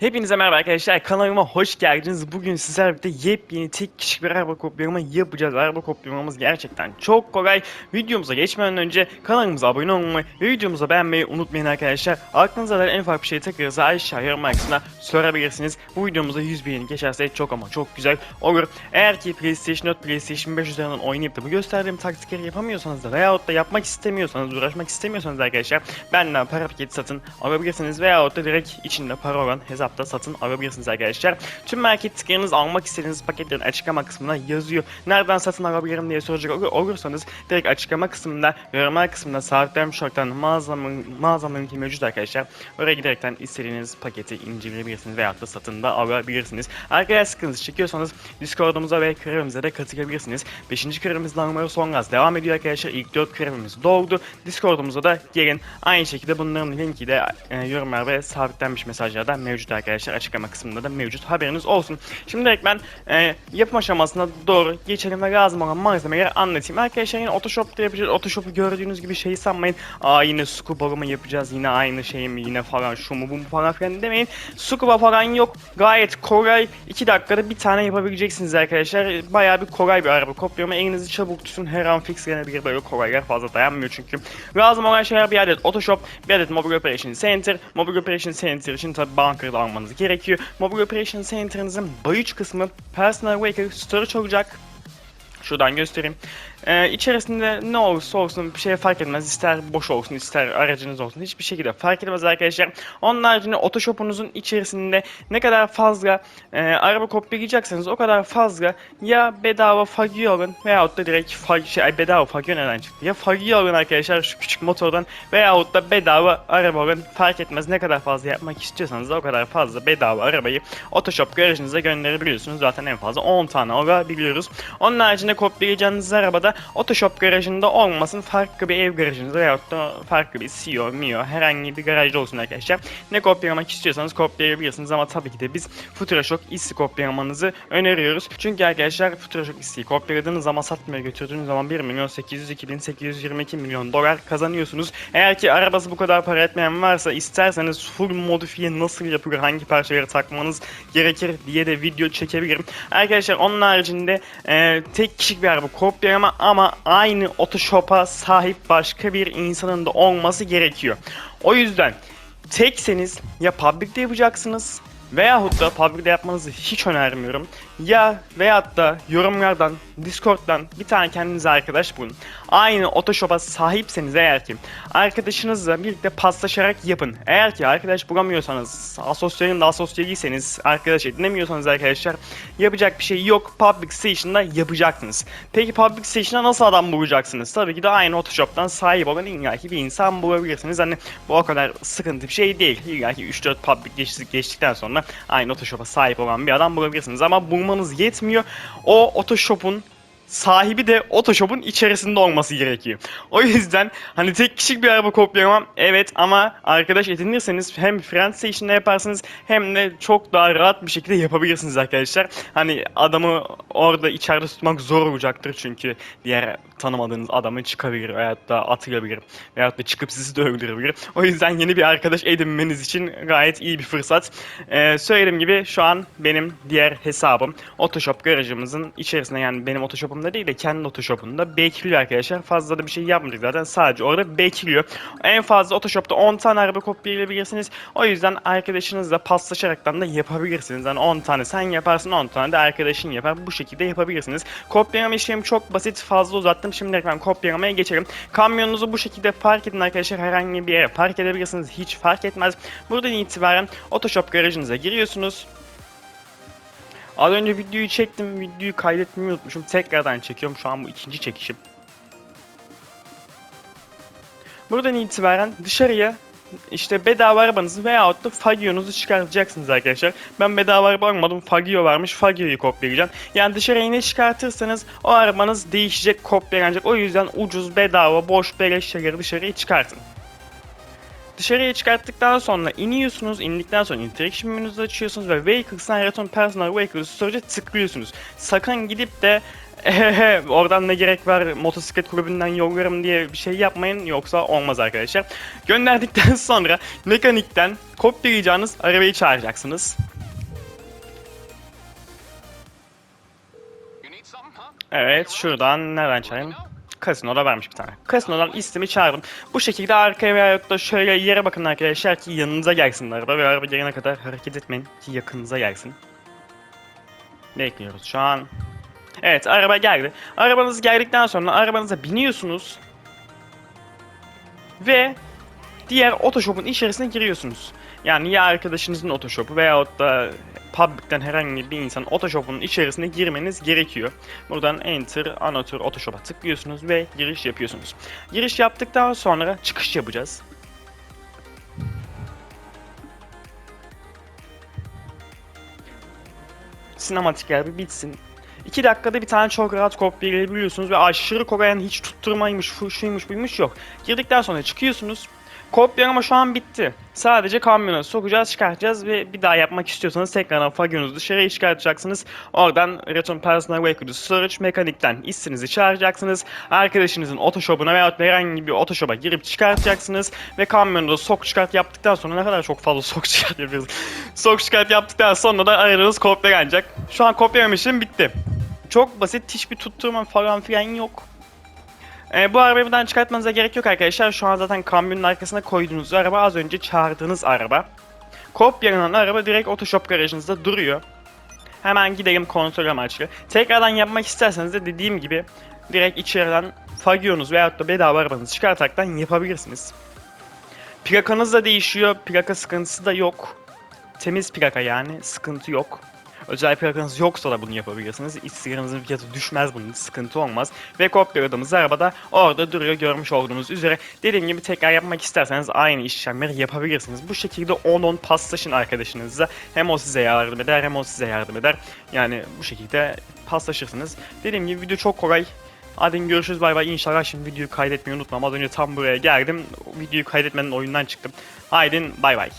Hepinize merhaba arkadaşlar kanalıma hoş geldiniz. Bugün sizlerle birlikte yepyeni tek kişilik bir araba kopyalama yapacağız. Araba kopyalamamız gerçekten çok kolay. Videomuza geçmeden önce kanalımıza abone olmayı ve videomuzu beğenmeyi unutmayın arkadaşlar. Aklınıza da en ufak bir şey takılırsa aşağı yorum kısmına sorabilirsiniz. Bu videomuzda 100 beğeni geçerse çok ama çok güzel olur. Eğer ki PlayStation 4, PlayStation 5 üzerinden oynayıp da bu gösterdiğim taktikleri yapamıyorsanız da veyahut da yapmak istemiyorsanız, uğraşmak istemiyorsanız arkadaşlar benden para paketi satın alabilirsiniz veyahut da direkt içinde para olan hesapta satın alabilirsiniz arkadaşlar. Tüm marketleriniz almak istediğiniz paketlerin açıklama kısmına yazıyor. Nereden satın alabilirim diye soracak olur- olursanız direkt açıklama kısmında, yorumlar kısmında sabitlenmiş olarak mağazamın, mağazamın linki mevcut arkadaşlar. Oraya giderekten istediğiniz paketi inceleyebilirsiniz veyahut da satın da alabilirsiniz. Arkadaşlar sıkıntı çekiyorsanız Discord'umuza ve krevimize de katılabilirsiniz. 5. krevimiz numara son gaz devam ediyor arkadaşlar. İlk 4 krevimiz doldu. Discord'umuza da gelin. Aynı şekilde bunların linki de e, yorumlar ve sabitlenmiş mesajlarda mevcut arkadaşlar. Açıklama kısmında da mevcut. Haberiniz olsun. Şimdi direkt ben e, yapım aşamasına doğru geçelim ve lazım olan malzemeleri anlatayım. Arkadaşlar yine Photoshop'ta yapacağız. Photoshop'u gördüğünüz gibi şeyi sanmayın. Aa yine scuba mı yapacağız? Yine aynı şey mi? Yine falan şu mu bu mu falan filan demeyin. Scuba falan yok. Gayet kolay. 2 dakikada bir tane yapabileceksiniz arkadaşlar. Bayağı bir kolay bir araba kopyalama. Elinizi çabuk tutun. Her an fix gelebilir. Böyle kolaylar fazla dayanmıyor çünkü. Lazım olan şeyler bir adet Photoshop, bir adet Mobile Operation Center. Mobile Operation Center için tabi Bunker'da almanız gerekiyor. Mobile Operation Center'ınızın bayıç kısmı Personal Vehicle Storage olacak. Şuradan göstereyim. Ee, içerisinde ne olursa olsun bir şey fark etmez. İster boş olsun ister aracınız olsun hiçbir şekilde fark etmez arkadaşlar. Onun haricinde Otoshop'unuzun içerisinde ne kadar fazla e, araba kopyalayacaksanız o kadar fazla ya bedava Fagio alın veyahut da direkt fag şey, bedava Fagio neden çıktı? Ya Fagio alın arkadaşlar şu küçük motordan veyahut da bedava araba alın fark etmez. Ne kadar fazla yapmak istiyorsanız da o kadar fazla bedava arabayı Otoshop garajınıza gönderebiliyorsunuz. Zaten en fazla 10 tane alabiliyoruz. Onun haricinde kopyalayacağınız arabada Otoshop garajında olmasın. Farklı bir ev garajınızda veyahut da farklı bir CEO, Mio herhangi bir garajda olsun arkadaşlar. Ne kopyalamak istiyorsanız kopyalayabilirsiniz ama tabii ki de biz Futuroshock issi kopyalamanızı öneriyoruz. Çünkü arkadaşlar Futuroshock issiyi kopyaladığınız zaman satmaya götürdüğünüz zaman 1 milyon 802 bin 822 milyon dolar kazanıyorsunuz. Eğer ki arabası bu kadar para etmeyen varsa isterseniz full modifiye nasıl yapılır, hangi parçaları takmanız gerekir diye de video çekebilirim. Arkadaşlar onun haricinde e, tek kişilik bir araba kopyalama ama aynı Otoshop'a sahip başka bir insanın da olması gerekiyor. O yüzden tekseniz ya public'te yapacaksınız veyahut da public'te yapmanızı hiç önermiyorum. Ya veyahut da yorumlardan, Discord'dan bir tane kendinize arkadaş bulun. Aynı Otoshop'a sahipseniz eğer ki arkadaşınızla birlikte paslaşarak yapın. Eğer ki arkadaş bulamıyorsanız, asosyalin de asosyaliyseniz, arkadaş edinemiyorsanız arkadaşlar yapacak bir şey yok. Public Station'da yapacaksınız. Peki Public Station'da nasıl adam bulacaksınız? Tabii ki de aynı Otoshop'tan sahip olan illaki bir insan bulabilirsiniz. Hani bu o kadar sıkıntı bir şey değil. İllaki 3-4 public geçtik, geçtikten sonra aynı Otoshop'a sahip olan bir adam bulabilirsiniz. Ama bulmanız yetmiyor. O Otoshop'un sahibi de Otoshop'un içerisinde olması gerekiyor. O yüzden hani tek kişilik bir araba kopyalamam evet ama arkadaş edinirseniz hem Friend Station'da yaparsınız hem de çok daha rahat bir şekilde yapabilirsiniz arkadaşlar. Hani adamı orada içeride tutmak zor olacaktır çünkü diğer tanımadığınız adamı çıkabilir veyahut da atılabilir veyahut da çıkıp sizi de öldürebilir. O yüzden yeni bir arkadaş edinmeniz için gayet iyi bir fırsat. Ee, söylediğim gibi şu an benim diğer hesabım Otoshop garajımızın içerisinde yani benim Otoshop'umda değil de kendi Otoshop'umda bekliyor arkadaşlar. Fazla da bir şey yapmadık zaten sadece orada bekliyor. En fazla Otoshop'ta 10 tane araba kopyalayabilirsiniz. O yüzden arkadaşınızla paslaşaraktan da yapabilirsiniz. Yani 10 tane sen yaparsın 10 tane de arkadaşın yapar. Bu şekilde yapabilirsiniz. Kopyalama işlemi çok basit fazla uzattım. Şimdi ben kopyalamaya geçelim. Kamyonunuzu bu şekilde park edin arkadaşlar. Herhangi bir yere park edebilirsiniz. Hiç fark etmez. Buradan itibaren Otoshop garajınıza giriyorsunuz. Az önce videoyu çektim. Videoyu kaydetmeyi unutmuşum. Tekrardan çekiyorum. Şu an bu ikinci çekişim. Buradan itibaren dışarıya işte bedava arabanızı veyahut da Fagio'nuzu çıkartacaksınız arkadaşlar. Ben bedava araba almadım. Fagio varmış. Fagio'yu kopyalayacağım. Yani dışarıya ne çıkartırsanız o arabanız değişecek, kopyalanacak. O yüzden ucuz, bedava, boş, beleş şeyleri dışarıya çıkartın. Dışarıya çıkarttıktan sonra iniyorsunuz. İndikten sonra interaction menüsü açıyorsunuz ve Vehicles'tan Return Personal Vehicle Storage'a tıklıyorsunuz. Sakın gidip de Ehehe, oradan ne gerek var motosiklet kulübünden yollarım diye bir şey yapmayın yoksa olmaz arkadaşlar. Gönderdikten sonra mekanikten kopyalayacağınız arabayı çağıracaksınız. Evet şuradan nereden çağırayım? Kasinoda vermiş bir tane. Kasinodan istimi çağırdım. Bu şekilde arkaya veyahut da şöyle yere bakın arkadaşlar ki yanınıza gelsin araba ve araba gelene kadar hareket etmeyin ki yakınıza gelsin. Bekliyoruz şu an. Evet araba geldi. Arabanız geldikten sonra arabanıza biniyorsunuz. Ve diğer otoshop'un içerisine giriyorsunuz. Yani ya arkadaşınızın otoshopu veyahut da public'ten herhangi bir insanın otoshop'un içerisine girmeniz gerekiyor. Buradan Enter, Annotator, Otoshop'a tıklıyorsunuz ve giriş yapıyorsunuz. Giriş yaptıktan sonra çıkış yapacağız. Sinematikler bir bitsin. 2 dakikada bir tane çok rahat kopyalayabiliyorsunuz ve aşırı korayan hiç tutturmaymış, şu- şuymuş buymuş yok. Girdikten sonra çıkıyorsunuz. Kopyalama şu an bitti. Sadece kamyona sokacağız, çıkartacağız ve bir daha yapmak istiyorsanız tekrardan fagyonuzu dışarıya çıkartacaksınız. Oradan Return Personal Vehicle Storage mekanikten istinizi çağıracaksınız. Arkadaşınızın otoshop'una veya herhangi bir otoshop'a girip çıkartacaksınız. Ve kamyonu da sok çıkart yaptıktan sonra ne kadar çok fazla sok çıkart yapıyoruz. sok çıkart yaptıktan sonra da aradığınız kopyalanacak. Şu an kopyalama işlemi bitti. Çok basit, hiçbir tutturma falan filan yok. Ee, bu arabayı buradan çıkartmanıza gerek yok arkadaşlar. Şu an zaten kamyonun arkasına koyduğunuz araba az önce çağırdığınız araba. Kopyalanan araba direkt Otoshop garajınızda duruyor. Hemen gidelim kontrol amaçlı. Tekrardan yapmak isterseniz de dediğim gibi direkt içeriden Fagio'nuz veyahut da bedava arabanızı çıkartaraktan yapabilirsiniz. Plakanız da değişiyor. Plaka sıkıntısı da yok. Temiz plaka yani. Sıkıntı yok. Özel plakanız yoksa da bunu yapabilirsiniz. İç sigaranızın fiyatı düşmez bunun. Sıkıntı olmaz. Ve kopyaladığımız arabada orada duruyor görmüş olduğunuz üzere. Dediğim gibi tekrar yapmak isterseniz aynı işlemleri yapabilirsiniz. Bu şekilde 10-10 paslaşın arkadaşınızla. Hem o size yardım eder hem o size yardım eder. Yani bu şekilde paslaşırsınız. Dediğim gibi video çok kolay. Hadi görüşürüz bay bay. İnşallah şimdi videoyu kaydetmeyi unutmam. Az önce tam buraya geldim. Videoyu kaydetmeden oyundan çıktım. Haydi bay bay.